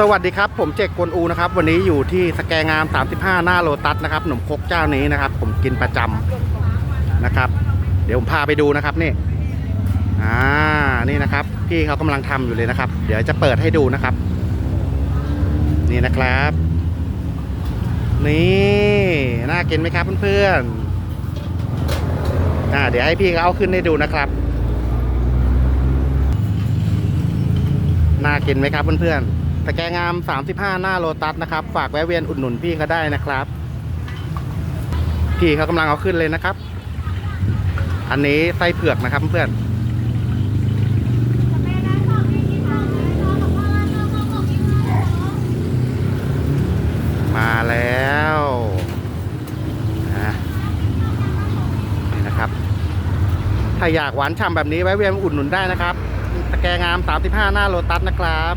สวัสดีครับ ผมเจกกวนอูนะครับ วันนี้อยู่ที่สแกงาม 35 หน้าโลตัสนะครับขนมคกเจ้านี้นะครับ ผมกินประจำนะครับ เดี๋ยวผมพาไปดูนะครับนี่อ่านี่นะครับ พี่เขากำลังทำอยู่เลยนะครับ เดี๋ยวจะเปิดให้ดูนะครับ นี่นะครับ นี่น่ากินไหมครับเพื่อนๆอ่าเดี๋ยวให้พี่เขาเอาขึ้นให้ดูนะครับน่ากินไหมครับเพื่อนๆ ตะแกรงาม 35 หน้าโลตัสนะครับ ฝากแวะเวียนอุดหนุนพี่เขาได้นะครับ พี่เขากำลังเอาขึ้นเลยนะครับ อันนี้ไส้เผือกนะครับเพื่อนมาแล้วอะนี่นะครับ ถ้าอยากหวานฉ่ำแบบนี้แวะเวียนอุดหนุนได้นะครับ ตะแกรงาม 35 หน้าโลตัสนะครับ